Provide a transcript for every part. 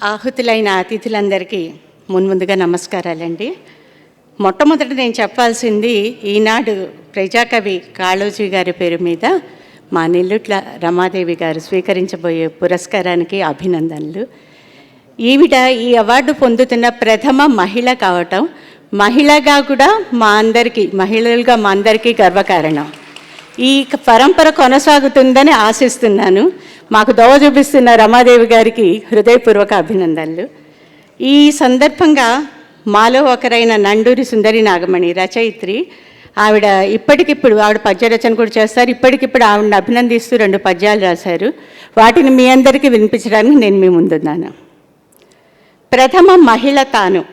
ఆహుతులైన అతిథులందరికీ మున్ముందుగా నమస్కారాలండి. మొట్టమొదట నేను చెప్పాల్సింది ఈనాడు ప్రజాకవి కాళోజీ గారి పేరు మీద మా నెల్లుట్ల రమాదేవి గారు స్వీకరించబోయే పురస్కారానికి అభినందనలు. ఈవిడ ఈ అవార్డు పొందుతున్న ప్రథమ మహిళ కావటం మహిళగా కూడా మా అందరికీ మహిళలుగా మా అందరికీ గర్వకారణం. ఈ పరంపర కొనసాగుతుందని ఆశిస్తున్నాను. మాకు దోవ చూపిస్తున్న రమాదేవి గారికి హృదయపూర్వక అభినందనలు. ఈ సందర్భంగా మాలో ఒకరైన నండూరి సుందరి నాగమణి రచయిత్రి ఆవిడ ఇప్పటికిప్పుడు ఆవిడ పద్య రచన కూడా చేస్తారు. ఇప్పటికిప్పుడు ఆవిడని అభినందిస్తూ రెండు పద్యాలు రాశారు. వాటిని మీ అందరికీ వినిపించడానికి నేను మీ ముందున్నాను. ప్రథమ మహిళ తాను.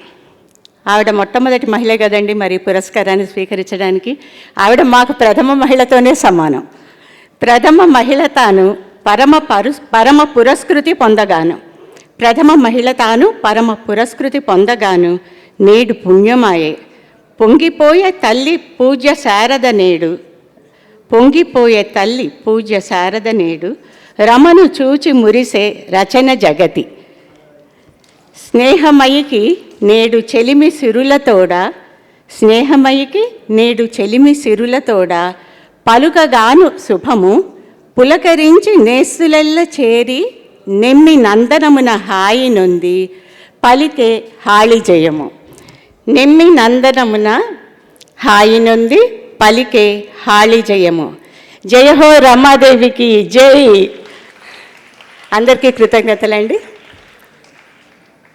ఆవిడ మొట్టమొదటి మహిళ కదండి మరి పురస్కారాన్ని స్వీకరించడానికి. ఆవిడ మాకు ప్రథమ మహిళతోనే సమానం. ప్రథమ మహిళ తాను పరమ పరు పరమ పురస్కృతి పొందగాను. ప్రథమ మహిళ తాను పరమ పురస్కృతి పొందగాను. నేడు పుణ్యమాయే. పొంగిపోయే తల్లి పూజ్య శారద నేడు. పొంగిపోయే తల్లి పూజ్య శారద నేడు. రమను చూచి మురిసే రచన జగతి. స్నేహమయికి నేడు చెలిమి సిరులతోడ స్నేహమయికి నేడు చెలిమి సిరులతోడ పలుకగాను శుభము పులకరించి నేస్తులెల్ల చేరి నెమ్మి నందనమున హాయి నొంది. పలికే హాళి జయము. నెమ్మి నందనమున హాయి నొంది పలికే హాళి జయము. జయహో రమాదేవికి జై. అందరికీ కృతజ్ఞతలండి.